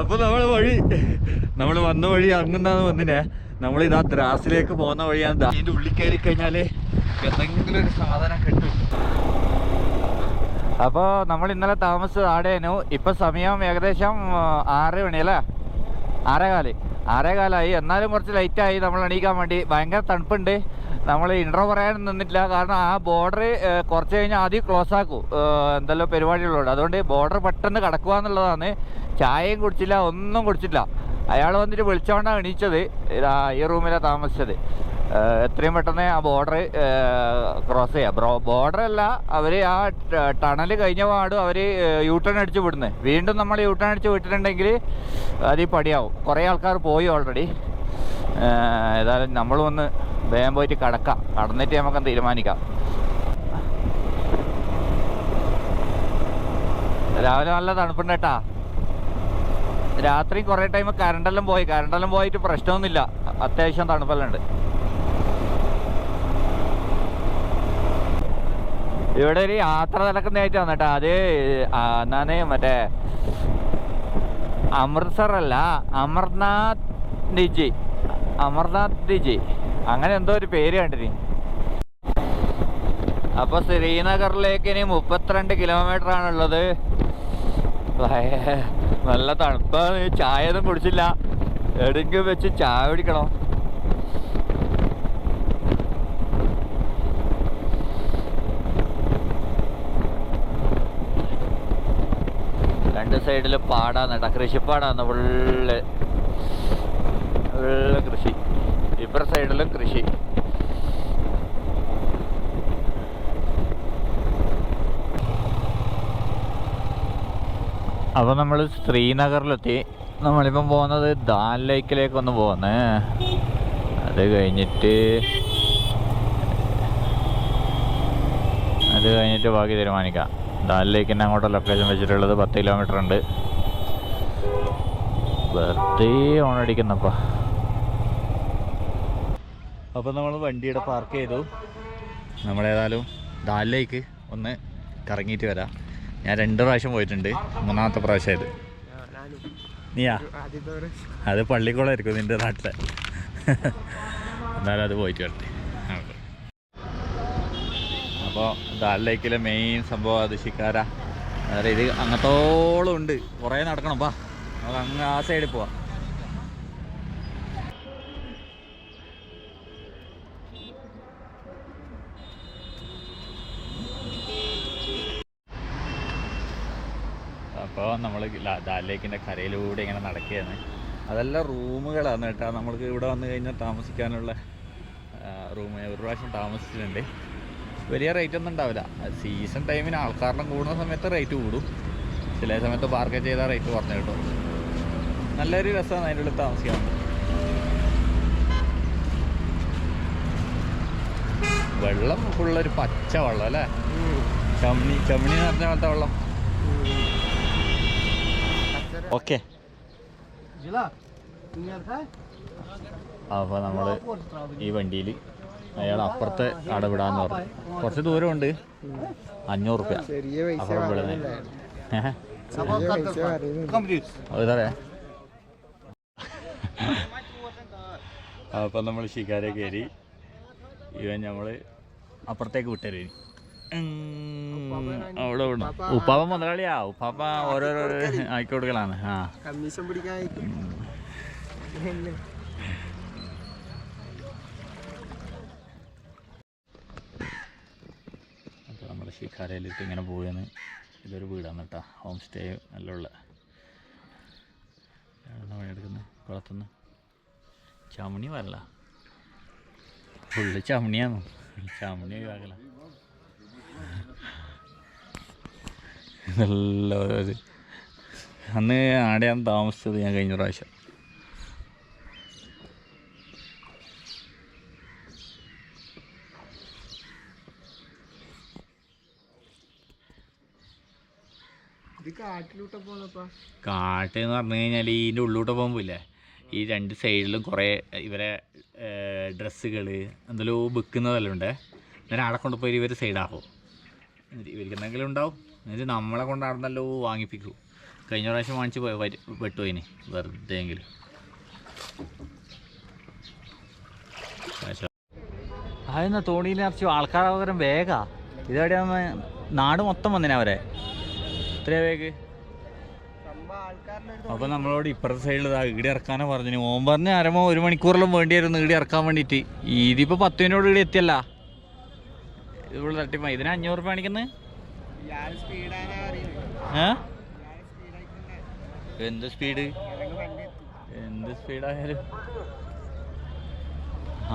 അപ്പൊ നമ്മൾ വഴി നമ്മൾ വന്ന വഴി അങ്ങന്നാന്ന് വന്നിനെ. നമ്മൾ ഇതാ ദ്രാസിലേക്ക് പോകുന്ന വഴിയാണ് അതിന്റെ ഉള്ളിൽ കയറി കഴിഞ്ഞാൽ എന്തെങ്കിലും ഒരു സാധനം കിട്ടും. അപ്പോൾ നമ്മൾ ഇന്നലെ താമസിച്ചത് ആടേനു ഇപ്പൊ സമയം ഏകദേശം ആറ് മണി അല്ലേ? ആറേകാൽ. ആറേകാലായി. എന്നാലും കുറച്ച് ലൈറ്റായി നമ്മൾ എണീക്കാൻ വേണ്ടി ഭയങ്കര തണുപ്പുണ്ട്. നമ്മൾ ഇൻട്രോ പറയാൻ നിന്നിട്ടില്ല. കാരണം ആ ബോർഡർ കുറച്ച് കഴിഞ്ഞാൽ ആദ്യം ക്ലോസ് ആക്കും. എന്തെല്ലാം പരിപാടികളുണ്ട്. അതുകൊണ്ട് ബോർഡർ പെട്ടെന്ന് കടക്കുക എന്നുള്ളതാണ്. ചായയും കുടിച്ചില്ല ഒന്നും കുടിച്ചില്ല. അയാൾ വന്നിട്ട് വിളിച്ചോണ്ടാണ് എണീച്ചത്. ഈ റൂമിലാണ് താമസിച്ചത്. എത്രയും പെട്ടെന്ന് ആ ബോർഡർ ക്രോസ് ചെയ്യാം. ബ്രോ ബോർഡർ അല്ല അവർ ആ ടണൽ കഴിഞ്ഞ പാടും അവർ യൂ ടേൺ അടിച്ച് വിടുന്നത് വീണ്ടും നമ്മൾ യൂ ടേൺ അടിച്ച് വിട്ടിട്ടുണ്ടെങ്കിൽ അത് ഈ പടിയാവും. കുറേ ആൾക്കാർ പോയി ഓൾറെഡി ഏതായാലും നമ്മൾ വന്ന് വേഗം പോയിട്ട് കടക്കാം. കടന്നിട്ട് നമുക്ക് തീരുമാനിക്കാം. രാവിലെ നല്ല തണുപ്പുണ്ട് കേട്ടാ. രാത്രി കുറേ ടൈം കറണ്ടെല്ലാം പോയി. കറണ്ടെല്ലാം പോയിട്ട് പ്രശ്നമൊന്നുമില്ല. അത്യാവശ്യം തണുപ്പെല്ലാം ഉണ്ട്. ഇവിടെ ഒരു യാത്ര നടക്കുന്നതായിട്ടാണ് കേട്ടോ അത് എന്നാണേ മറ്റേ അമൃത്സർ അല്ല അമർനാഥ് ഡിജി. അമർനാഥ് ഡിജി. അങ്ങനെ എന്തോ ഒരു പേര് കണ്ടിന്. അപ്പൊ ശ്രീനഗറിലേക്ക് ഇനി മുപ്പത്തിരണ്ട് കിലോമീറ്റർ ആണുള്ളത്. നല്ല തണുപ്പാണ്. ചായ ഒന്നും കുടിച്ചില്ല. എവിടെയെങ്കിലും വെച്ച് ചായ കുടിക്കണം. രണ്ട് സൈഡിൽ പാടാന്ന് കേട്ടോ കൃഷിപ്പാടാന്ന് ഫുള്ള്. ഫുള്ള് കൃഷി. ഇപ്പുറ സൈഡിലും കൃഷി. അപ്പോൾ നമ്മൾ ശ്രീനഗറിലെത്തി. നമ്മളിപ്പം പോകുന്നത് ദാൽ ലേക്കിലേക്കൊന്ന് പോകുന്നേ അത് കഴിഞ്ഞിട്ട് അത് കഴിഞ്ഞിട്ട് ബാക്കി തീരുമാനിക്കാം. ദാൽ തന്നെ അങ്ങോട്ട് ലൊക്കേഷൻ വെച്ചിട്ടുള്ളത് പത്ത് കിലോമീറ്റർ ഉണ്ട്. വെറുതെ ഓണടിക്കുന്നപ്പാ അപ്പോൾ നമ്മൾ വണ്ടിയുടെ പാർക്ക് ചെയ്തു. നമ്മളേതായാലും ദാലിലേക്ക് ഒന്ന് കറങ്ങിയിട്ട് വരാം. ഞാൻ രണ്ട് പ്രാവശ്യം പോയിട്ടുണ്ട്. മൂന്നാമത്തെ പ്രാവശ്യം ഇത്. നീയാ? അത് പള്ളിക്കുളമായിരിക്കും നിന്റെ നാട്ടിലെ. എന്നാലും അത് പോയിട്ട് വരട്ടെ. അപ്പോൾ ദാൽ ലേക്കിലെ മെയിൻ സംഭവം അത് ശിക്കാര അതായത് ഇത് അങ്ങത്തോളം ഉണ്ട്. കുറേ നടക്കണം പാ നമുക്ക് അങ്ങ് ആ സൈഡിൽ പോവാം. അപ്പോൾ നമ്മൾ ദാൽ ലേക്കിന്റെ കരയിലൂടെ ഇങ്ങനെ നടക്കുകയാണ്. അതെല്ലാം റൂമുകളാണ് കേട്ടോ. നമ്മൾക്ക് ഇവിടെ വന്നു കഴിഞ്ഞാൽ താമസിക്കാനുള്ള റൂം ഒരു പ്രാവശ്യം താമസിച്ചിട്ടുണ്ട്. വലിയ റേറ്റ് ഒന്നും ഉണ്ടാവില്ല. സീസൺ ടൈമിന് ആൾക്കാരെല്ലാം കൂടുന്ന സമയത്ത് റേറ്റ് കൂടും. ചില സമയത്ത് പാർക്ക് ചെയ്താൽ റേറ്റ് കുറഞ്ഞു കിട്ടും. നല്ലൊരു രസമാണ് അതിന്റെ ഉള്ളിൽ താമസിക്കാൻ. വെള്ളം ഫുള്ളൊരു പച്ച വെള്ളം അല്ലേ? ചമ്മണി ചമ്മണി എന്ന് പറഞ്ഞ പോലത്തെ വെള്ളം. ഓക്കെ. അപ്പോൾ നമ്മൾ ഈ വണ്ടിയിൽ അയാൾ അപ്പുറത്തെ കട വിടാന്ന് പറഞ്ഞു. കുറച്ച് ദൂരമുണ്ട്. അഞ്ഞൂറ് റുപ്യ അപ്പുറം വിടുന്നത് പറയുന്നു അപ്പം നമ്മൾ ശിക്കാരെ കയറി. ഇവൻ നമ്മൾ അപ്പുറത്തേക്ക് വിട്ടരും. അവിടെ വിടണം. ഉപ്പാപ്പ മുതലാളിയാ. ഉപ്പാപ്പ ഓരോരോ ആക്കി കൊടുക്കലാണ് ആ. കമ്മീഷൻ പിടിക്കാനായിട്ട്. നമ്മൾ ഇങ്ങനെ പോവുകയാണ് ഇതൊരു വീടാണ് കേട്ടോ. ഹോം സ്റ്റേ നല്ല ഉള്ള പണിയെടുക്കുന്നത് കുളത്തുനിന്ന് ചമണി വരല. ഫുള്ള് ചമണിയാണ് ചമണി ഒഴിവാക്കല. നല്ല അന്ന് ആടെയാണ് താമസിച്ചത് ഞാൻ കഴിഞ്ഞ പ്രാവശ്യം ഇത് കാട്ടിലൂട്ട പോന്നപ്പാ കാട്ട് എന്ന് പറഞ്ഞു കഴിഞ്ഞാൽ ഇതിന്റെ ഉള്ളിലോട്ട് പോകുമ്പോയില്ലേ ഈ രണ്ട് സൈഡിലും കുറേ ഇവരെ ഡ്രസ്സുകൾ എന്തെല്ലോ വിൽക്കുന്നതെല്ലാം ഉണ്ട് എന്നാലും അവിടെ കൊണ്ടുപോയി ഇവർ സൈഡാക്കും. എന്നിട്ട് ഇവർക്ക് എന്തെങ്കിലും ഉണ്ടാവും. എന്നിട്ട് നമ്മളെ കൊണ്ട് നടന്നല്ലോ വാങ്ങിപ്പിക്കും. കഴിഞ്ഞ പ്രാവശ്യം വാങ്ങിച്ച് പോയി വരി- പെട്ടുപോയിന് വെറുതെ എങ്കിലും. അതെന്നാ തോണിയിൽ നിറച്ചു ആൾക്കാർ പകരം വേഗ. ഇതെവിടെയാ നാട് മൊത്തം വന്നിനെ അവരെ? ഇത്രയാ വേഗ്? അപ്പോൾ നമ്മളോട് ഇപ്പുറത്തെ സൈഡിൽ ഇതാ ഈടി ഇറക്കാനോ പറഞ്ഞു ഓൻ പറഞ്ഞ് അരമോ ഒരു മണിക്കൂറിലും വേണ്ടി വരുന്നു ഈടി ഇറക്കാൻ വേണ്ടിയിട്ട്. ഇതിപ്പോ പത്ത് മിനിറ്റോട് ഈടി എത്തിയല്ല. ഇവിടെ തട്ടിപ്പോ ഇതിന് അഞ്ഞൂറ് രൂപ കാണിക്കുന്നത് എന്ത് സ്പീഡ്? എന്ത് സ്പീഡായാലും.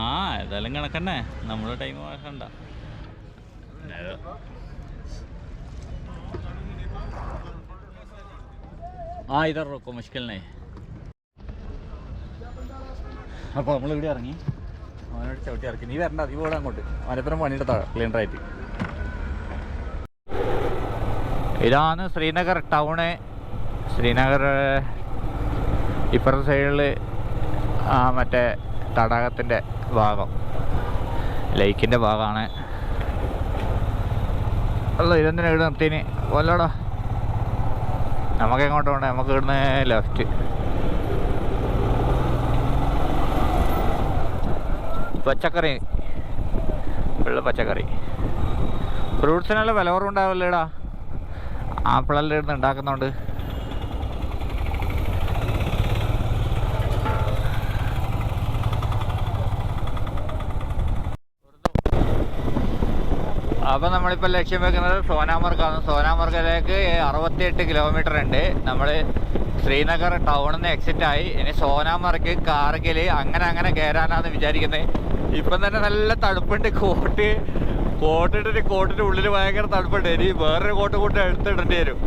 ആ ഏതായാലും കണക്കന്നെ. നമ്മുടെ ടൈം കണ്ട ആ ഇതാ റോക്കോ മുഷ്കലിനെ അപ്പോൾ നമ്മൾ ഇവിടെ ഇറങ്ങി. അവനോട് ചവിട്ടി ഇറക്കി. നീ വരണ്ട അധികം അങ്ങോട്ട്. അവനപ്പുറം പണിയെടുത്താ ക്ലീനറായിട്ട് ഇതാണ് ശ്രീനഗർ ടൗണ്. ശ്രീനഗർ ഇപ്പുറത്തെ സൈഡിൽ ആ മറ്റേ തടാകത്തിന്റെ ഭാഗം. ലേക്കിന്റെ ഭാഗമാണ് അല്ല ഇതെന്തിനാ ഇവിടെ നിർത്തിന് വല്ലടാ. നമുക്ക് എങ്ങോട്ട് വേണ്ട നമുക്ക് ഇവിടുന്ന് ലെഫ്റ്റ്. പച്ചക്കറി. വെള്ള പച്ചക്കറി. ഫ്രൂട്ട്സിനെല്ലാം വില കുറവുണ്ടാവില്ലേടാ? ആപ്പിളെല്ലാം ഇടുന്ന് ഉണ്ടാക്കുന്നുണ്ട്. അപ്പോൾ നമ്മളിപ്പോൾ ലക്ഷ്യം വെക്കുന്നത് സോനാമർഗാണ് സോനാമർഗിലേക്ക് അറുപത്തിയെട്ട് കിലോമീറ്റർ ഉണ്ട്. നമ്മൾ ശ്രീനഗർ ടൗണിൽ നിന്ന് എക്സിറ്റ് ആയി. ഇനി സോനാമർഗ് കാർഗിൽ അങ്ങനെ അങ്ങനെ കയറാനാണെന്ന് വിചാരിക്കുന്നത് ഇപ്പം തന്നെ നല്ല തണുപ്പുണ്ട്. കോട്ട് കോട്ടിട്ടിട്ട് കോട്ടിന്റെ ഉള്ളിൽ ഭയങ്കര തണുപ്പുണ്ട്. ഇനി വേറൊരു കോട്ട് കൂട്ടി എടുത്തിടേണ്ടി വരും.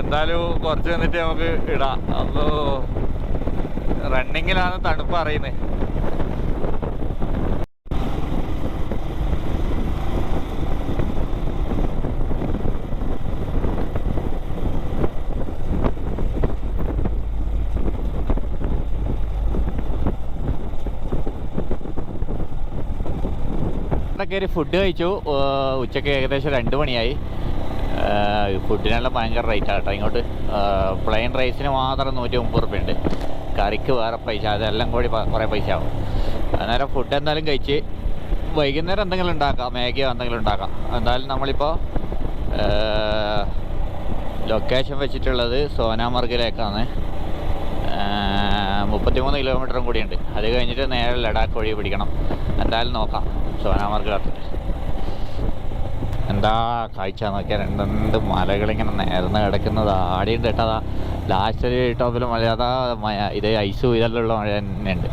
എന്തായാലും കുറച്ച് വന്നിട്ട് നമുക്ക് ഇടാം. അപ്പോൾ റണ്ണിങ്ങിലാണ് തണുപ്പ് അറിയുന്നത് കയറി ഫുഡ് കഴിച്ചു. ഉച്ചയ്ക്ക് ഏകദേശം രണ്ട് മണിയായി. ഫുഡിനെല്ലാം ഭയങ്കര റേറ്റ് ആട്ടോ. ഇങ്ങോട്ട് പ്ലെയിൻ റൈസിന് മാത്രം നൂറ്റി മുപ്പത് റുപ്യ ഉണ്ട് കറിക്ക് വേറെ പൈസ അതെല്ലാം കൂടി കുറേ പൈസ ആവും. അന്നേരം ഫുഡ് എന്തായാലും കഴിച്ച് വൈകുന്നേരം എന്തെങ്കിലും ഉണ്ടാക്കാം മാഗിയോ എന്തെങ്കിലും ഉണ്ടാക്കാം. എന്തായാലും നമ്മളിപ്പോൾ ലൊക്കേഷൻ വെച്ചിട്ടുള്ളത് സോനാമർഗിലേക്കാണ് മുപ്പത്തിമൂന്ന് കിലോമീറ്ററും കൂടിയുണ്ട്. അത് കഴിഞ്ഞിട്ട് നേരെ ലഡാക്ക് വഴി പിടിക്കണം. എന്തായാലും നോക്കാം. സോനാമർഗിലെത്തി എന്താ കാഴ്ച നോക്കിയാൽ രണ്ട് രണ്ട് മലകളിങ്ങനെ നേർന്ന് കിടക്കുന്നത്. ആടിയുണ്ട് കേട്ടോ അതാ ലാസ്റ്റ് ഒരു ടോപ്പിൽ മഴ അതാ ഇതേ ഐസും ഇതെല്ലാം മഴ തന്നെയുണ്ട്.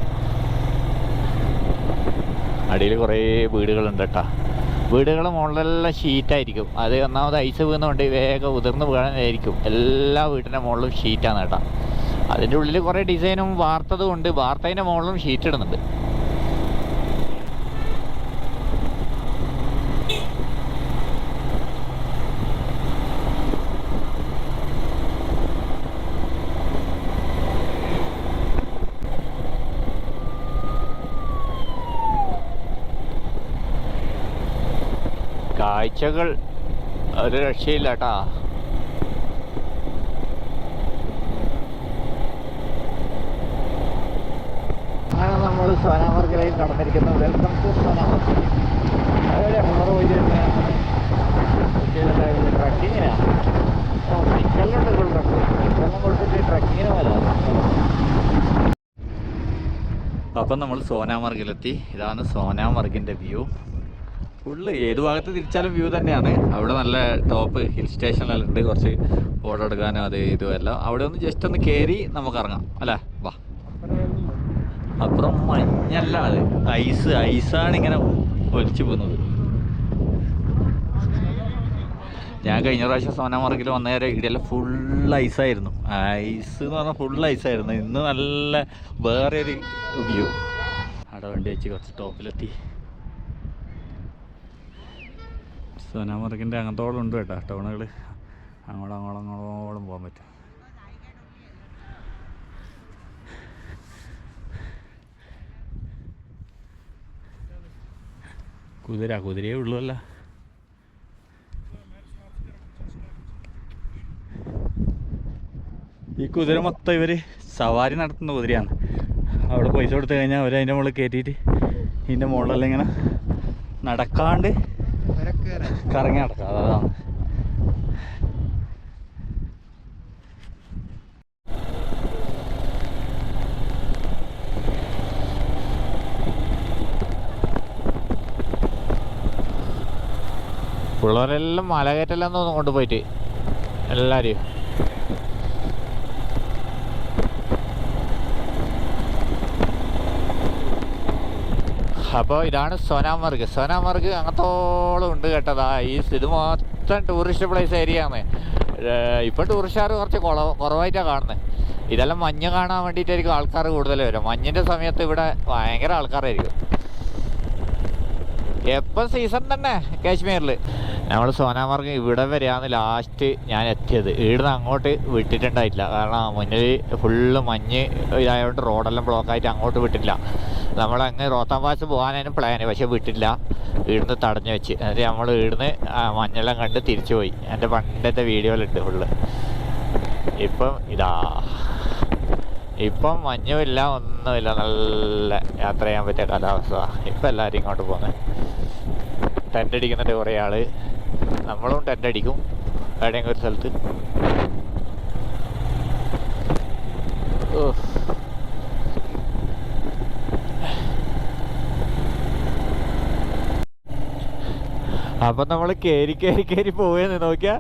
അടിയിൽ കുറേ വീടുകളുണ്ട് കേട്ടോ. വീടുകൾ മുകളിലെല്ലാം ഷീറ്റായിരിക്കും അത് ഒന്നാമത് ഐസ് വീണുകൊണ്ട് വേഗം ഉതിർന്ന് വീഴാനായിരിക്കും. എല്ലാ വീട്ടിന്റെ മുകളിലും ഷീറ്റാണ് കേട്ടോ. അതിന്റെ ഉള്ളിൽ കുറേ ഡിസൈനും വാർത്തതും ഉണ്ട്. വാർത്തതിന്റെ മുകളിലും ഷീറ്റ് ഇടുന്നുണ്ട്. കാഴ്ചകൾ ഒരു രക്ഷയില്ല കേട്ടാ. നമ്മൾ സോനാമർഗിലേക്ക് നടന്നിരിക്കുന്നത് വെൽക്കം ടു സോനാമർഗ്. അതെവിടെ മൂന്നര പോയിട്ട് ട്രക്കിങ്ങിനാ. ഓ നിക്കലുണ്ട് നിക്കെല്ലാം കൊടുത്തിട്ട് ട്രക്കിങ്ങിന് വരാം അപ്പം നമ്മൾ സോനാമർഗിലെത്തി. ഇതാണ് സോനാമർഗിന്റെ വ്യൂ. ഫുള്ള് ഏത് ഭാഗത്ത് തിരിച്ചാലും വ്യൂ തന്നെയാണ്. അവിടെ നല്ല ടോപ്പ് ഹിൽ സ്റ്റേഷനെല്ലാം ഉണ്ട്. കുറച്ച് ഫോട്ടോ എടുക്കാനും അത് ഇതും എല്ലാം. അവിടെ ഒന്ന് ജസ്റ്റ് ഒന്ന് കയറി നമുക്ക് ഇറങ്ങാം. അല്ലേ? വാ. അപ്പുറം മഞ്ഞല്ല അത്. ഐസ് ഐസാണ് ഇങ്ങനെ ഒലിച്ചു പോകുന്നത്. ഞാൻ കഴിഞ്ഞ പ്രാവശ്യം സോനാമാർഗിൽ വന്ന നേരം ഇവിടെയെല്ലാം ഫുൾ ഐസായിരുന്നു ഐസ് എന്ന് പറഞ്ഞാൽ ഫുൾ ഐസായിരുന്നു ഇന്ന് നല്ല വേറെ ഒരു വ്യൂ അവിടെ വണ്ടി വെച്ച് കുറച്ച് ടോപ്പിലെത്തി സോനാമാർഗിന്റെ അങ്ങനത്തോളം ഉണ്ട് കേട്ടോ ടൗണുകൾ അങ്ങോളം അങ്ങോളം അങ്ങോളം പോകാൻ പറ്റും. കുതിര കുതിരയേ ഉള്ളൂ അല്ല. ഈ കുതിര മൊത്തം ഇവർ സവാരി നടത്തുന്ന കുതിരയാണ്. അവിടെ പൈസ കൊടുത്തു കഴിഞ്ഞാൽ അവർ അതിന്റെ മുകളിൽ കയറ്റിയിട്ട് ഇതിന്റെ മുകളിലെല്ലാം ഇങ്ങനെ നടക്കാണ്ട് കറങ്ങി നടക്കാം അതാണ്. പിള്ളേരെല്ലാം മലകയറ്റെല്ലാം തോന്നുന്നു കൊണ്ടുപോയിട്ട്. എല്ലാവരെയും അപ്പോൾ ഇതാണ് സോനാമർഗ് സോനാമർഗ് അങ്ങത്തോളം ഉണ്ട് കേട്ടതാ ഈ ഇത് മൊത്തം ടൂറിസ്റ്റ് പ്ലേസ് ഏരിയ ആണ്. ഇപ്പം ടൂറിസ്റ്റുകാർ കുറച്ച് കുറവ് കുറവായിട്ടാണ് കാണുന്നത് ഇതെല്ലാം മഞ്ഞ് കാണാൻ വേണ്ടിയിട്ടായിരിക്കും ആൾക്കാർ കൂടുതൽ വരും മഞ്ഞിന്റെ സമയത്ത് ഇവിടെ ഭയങ്കര ആൾക്കാരായിരിക്കും. എപ്പം സീസൺ തന്നെ കാശ്മീരിൽ നമ്മൾ സോനാമാർഗ് ഇവിടെ വരെയാണ് ലാസ്റ്റ് ഞാൻ എത്തിയത്. ഇവിടുന്ന് അങ്ങോട്ട് വിട്ടിട്ടുണ്ടായിട്ടില്ല. കാരണം മുന്നിൽ ഫുള്ള് മഞ്ഞ് ഇതായതുകൊണ്ട് റോഡെല്ലാം ബ്ലോക്കായിട്ട് അങ്ങോട്ട് വിട്ടില്ല നമ്മൾ അങ്ങ് റോത്താം പാസ് പോകാനായിരുന്നു പ്ലാന് പക്ഷെ വിട്ടില്ല. ഇവിടുന്ന് തടഞ്ഞു വെച്ച്. എന്നിട്ട് നമ്മൾ ഇവിടുന്ന് മഞ്ഞെല്ലാം കണ്ട് തിരിച്ചു പോയി. എന്റെ പണ്ടത്തെ വീഡിയോയിലുണ്ട് ഫുള്ള് ഇപ്പം ഇതാ. ഇപ്പം മഞ്ഞുമില്ല ഒന്നുമില്ല നല്ല യാത്ര ചെയ്യാൻ പറ്റിയ കാലാവസ്ഥ. ഇപ്പം എല്ലാവരും ഇങ്ങോട്ട് പോകുന്നത് ടെന്റ് അടിക്കുന്നുണ്ട് കുറേ ആൾ നമ്മളും ടെന്റ് അടിക്കും. എവിടെയെങ്കിലും ഒരു സ്ഥലത്ത്. അപ്പൊ നമ്മൾ കേറി കേറി കേറി പോവുകയെന്ന് നോക്കിയാ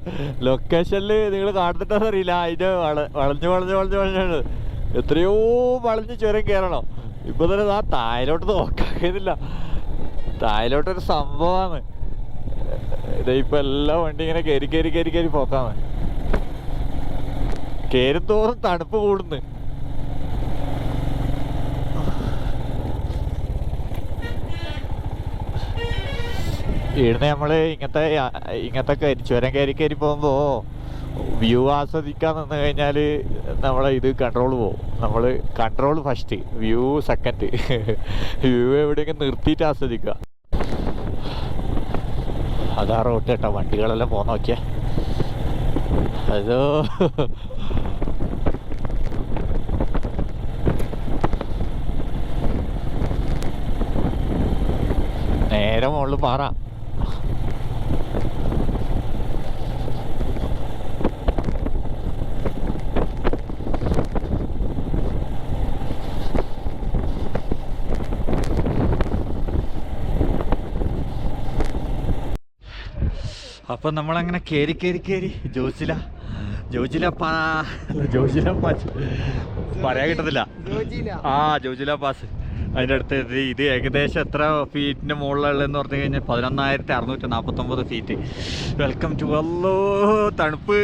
ലൊക്കേഷനിൽ നിങ്ങൾ കാണുന്നിട്ടെന്ന് അറിയില്ല അതിന്റെ വളഞ്ഞു വളഞ്ഞു വളഞ്ഞു വളഞ്ഞു. വളഞ്ഞാണ് എത്രയോ വളഞ്ഞ് ചുരം കയറണം ഇപ്പൊ തന്നെ ആ താഴോട്ട് കഴിയുന്നില്ല താഴോട്ടൊരു സംഭവമാണ് ഇപ്പൊ എല്ലാ വണ്ടി ഇങ്ങനെ കയറി കയറി കയറി കയറി പോക്കാണ് കയറിത്തോറും തണുപ്പ് കൂടുന്നു. ഇവിടുന്ന് നമ്മൾ ഇങ്ങനത്തെ ഇങ്ങനത്തെ ചുരം കയറി കയറി പോകുമ്പോ വ്യൂ ആസ്വദിക്കാൻ നിന്ന് കഴിഞ്ഞാൽ നമ്മളെ ഇത് കൺട്രോൾ പോകും നമ്മൾ control first view second view എവിടെയെങ്കിലും നിർത്തിയിട്ട് ആസ്വദിക്കുക. അതാ റോട്ട് കേട്ടോ വണ്ടികളെല്ലാം പോന്ന് നോക്കിയേ. അതോ? നേരെ മുകളിൽ പാറ. അപ്പൊ നമ്മളങ്ങനെ കേറി കേറി കേറി. ജോസില ജോജില പാ ജോജില പാസ്. പറയാൻ കിട്ടത്തില്ല. ആ ജോജില പാസ്. അതിന്റെ അടുത്ത് ഇത് ഏകദേശം എത്ര ഫീറ്റിന്റെ മുകളിലുള്ളതെന്ന് പറഞ്ഞു കഴിഞ്ഞാൽ പതിനൊന്നായിരത്തി അറുന്നൂറ്റി നാൽപ്പത്തൊമ്പത് ഫീറ്റ്. വെൽക്കം ടു വല്ലോ തണുപ്പ്.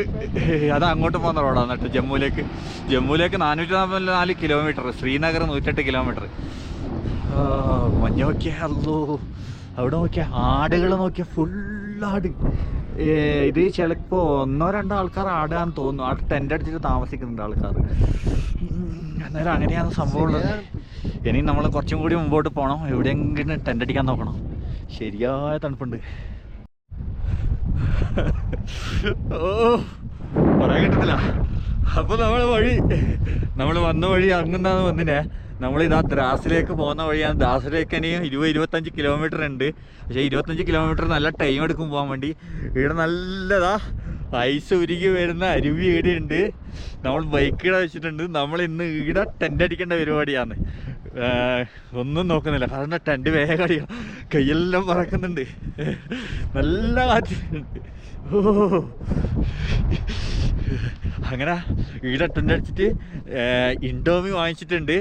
അത് അങ്ങോട്ട് പോകുന്ന റോഡാണ് കേട്ടോ ജമ്മുവിലേക്ക്. ജമ്മുവിലേക്ക് നാനൂറ്റി നാൽപ്പത്തി നാല് കിലോമീറ്റർ ശ്രീനഗർ നൂറ്റെട്ട് കിലോമീറ്റർ മഞ്ഞ നോക്കിയ അല്ലോ അവിടെ നോക്കിയ ആടുകൾ നോക്കിയ ഫുൾ ആട്. ഇത് ചിലപ്പോ ഒന്നോ രണ്ടോ ആൾക്കാർ ആടാന്ന് തോന്നുന്നു. ആ ടെന്റ് അടിച്ചിട്ട് താമസിക്കുന്നുണ്ട് ആൾക്കാർ. അന്നേരം അങ്ങനെയാണ് സംഭവം ഉള്ളത്. ഇനി നമ്മൾ കുറച്ചും കൂടി മുമ്പോട്ട് പോകണം എവിടെയെങ്കിലും ടെന്റ് അടിക്കാൻ നോക്കണം. ശരിയായ തണുപ്പുണ്ട്. ഓ പറയാൻ കിട്ടത്തില്ല. അപ്പൊ നമ്മളെ വഴി നമ്മൾ വന്ന വഴി അങ്ങുന്നാന്ന് വന്നിനെ. നമ്മൾ ഇതാ ദ്രാസിലേക്ക് പോകുന്ന വഴിയാണ്. ദ്രാസിലേക്ക് ഇനി ഇരുപത് ഇരുപത്തഞ്ച് കിലോമീറ്റർ ഉണ്ട്. പക്ഷേ ഇരുപത്തഞ്ച് കിലോമീറ്റർ നല്ല ടൈം എടുക്കും പോകാൻ വേണ്ടി. ഇവിടെ നല്ലതാ ഐസ് ഉരുകി വരുന്ന അരുവി ഇവിടെ ഉണ്ട്. നമ്മൾ ബൈക്കിടെ വെച്ചിട്ടുണ്ട്. നമ്മൾ ഇന്ന് ഇവിടെ ടെന്റ് അടിക്കേണ്ട പരിപാടിയാണ്. ഒന്നും നോക്കുന്നില്ല. കാരണം ടെന്റ് വേഗം അടിക്കണം. കയ്യെല്ലാം പറക്കുന്നുണ്ട്. നല്ല കാറ്റുണ്ട് ഓ. അങ്ങനെ ഇവിടെ ടെന്റ് അടിച്ചിട്ട് ഇൻഡോമി വാങ്ങിച്ചിട്ടുണ്ട്.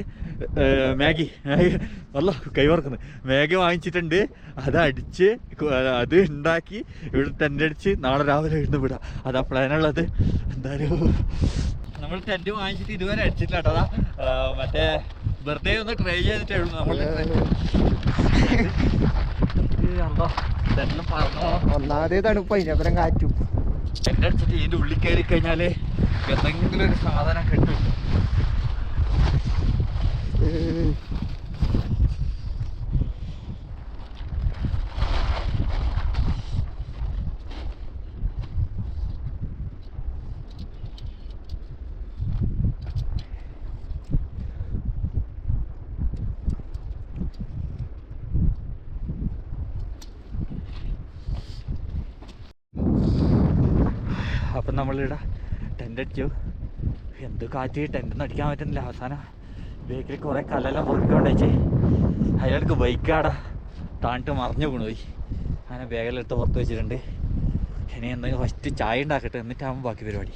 Maggi Maggi. അല്ല കൈ വർക്കുന്നു മാഗി വാങ്ങിച്ചിട്ടുണ്ട്. അത് അടിച്ച് അത് ഉണ്ടാക്കി ഇവിടെ ടെന്റ് അടിച്ച് നാളെ രാവിലെ ഇരുന്ന് വിടാം. അതാ പ്ലാനുള്ളത് എന്തായാലും നമ്മൾ ടെന്റ് വാങ്ങിച്ചിട്ട് ഇതുവരെ അടിച്ചിട്ടില്ല കേട്ടോ. മറ്റേ വെറുതെ ഒന്ന് ട്രൈ ചെയ്തിട്ടേ ഉള്ളൂ. നമ്മൾ ഒന്നാമതേ തണുപ്പ് അതിനപ്പുറം കാറ്റും. ടെന്റ് അടിച്ചിട്ട് ഇതിന്റെ ഉള്ളിൽ കയറി കഴിഞ്ഞാൽ എന്തെങ്കിലും ഒരു സാധനം കിട്ടും. അപ്പം നമ്മളിവിടെ ടെന്റ് അടിച്ചു. എന്ത് കാറ്റ്? ടെന്റ് ഒന്നും അടിക്കാൻ പറ്റുന്നില്ല. അവസാനം ബേക്കിൽ കുറേ കല്ലെല്ലാം പൊറുക്കൊണ്ടേച്ച് അതിലെടുക്ക് ബൈക്കാടാ താണിട്ട് മറിഞ്ഞു വീണുപോയി അങ്ങനെ ബാഗിലെടുത്ത് പുറത്ത് വെച്ചിട്ടുണ്ട്. ഇനി എന്തെങ്കിലും ഫസ്റ്റ് ചായ ഉണ്ടാക്കട്ടെ. എന്നിട്ടാകുമ്പോൾ ബാക്കി പരിപാടി.